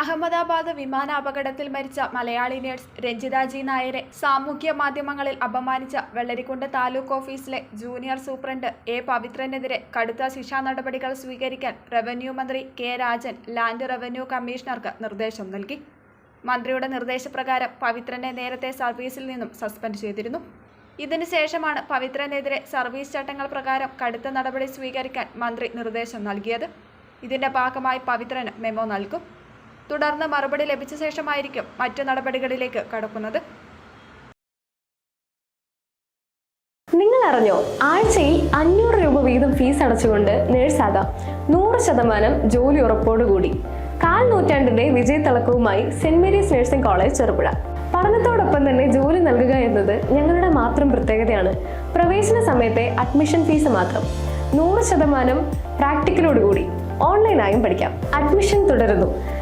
അഹമ്മദാബാദ് വിമാന അപകടത്തിൽ മരിച്ച മലയാളി നേഴ്സ് രഞ്ജിത ജി നായരെ സാമൂഹ്യ മാധ്യമങ്ങളിൽ അപമാനിച്ച വെള്ളരിക്കുണ്ട് താലൂക്ക് ഓഫീസിലെ ജൂനിയർ സൂപ്രണ്ട് എ പവിത്രനെതിരെ കടുത്ത ശിക്ഷാ നടപടികൾ സ്വീകരിക്കാൻ റവന്യൂ മന്ത്രി കെ രാജൻ ലാൻഡ് റവന്യൂ കമ്മീഷണർക്ക് നിർദ്ദേശം നൽകി. മന്ത്രിയുടെ നിർദ്ദേശപ്രകാരം പവിത്രനെ നേരത്തെ സർവീസിൽ നിന്നും സസ്പെൻഡ് ചെയ്തിരുന്നു. ഇതിനുശേഷമാണ് പവിത്രനെതിരെ സർവീസ് ചട്ടങ്ങൾ പ്രകാരം കടുത്ത നടപടി സ്വീകരിക്കാൻ മന്ത്രി നിർദ്ദേശം നൽകിയത്. ഇതിന്റെ ഭാഗമായി പവിത്രന് മെമ്മോ നൽകും. തുടർന്ന് മറുപടി ലഭിച്ച ശേഷമായിരിക്കും മറ്റു നടപടികളിലേക്ക് കടക്കുന്നത്. നിങ്ങൾ അറിഞ്ഞോ ആഴ്ചയിൽ അഞ്ഞൂറ് രൂപ വീതം ഫീസ് അടച്ചുകൊണ്ട് നേഴ്സാകാം നൂറ് ശതമാനം ജോലി ഉറപ്പോടുകൂടി. കാൽ നൂറ്റാണ്ടിന്റെ വിജയത്തിളക്കവുമായി saint Mary's nursing college Cherupuzha. പഠനത്തോടൊപ്പം തന്നെ ജോലി നൽകുക എന്നത് ഞങ്ങളുടെ മാത്രം പ്രത്യേകതയാണ്. പ്രവേശന സമയത്തെ അഡ്മിഷൻ ഫീസ് മാത്രം. നൂറ് ശതമാനം പ്രാക്ടിക്കലോടുകൂടി. ഓൺലൈനായും പഠിക്കാം. അഡ്മിഷൻ തുടരുന്നു.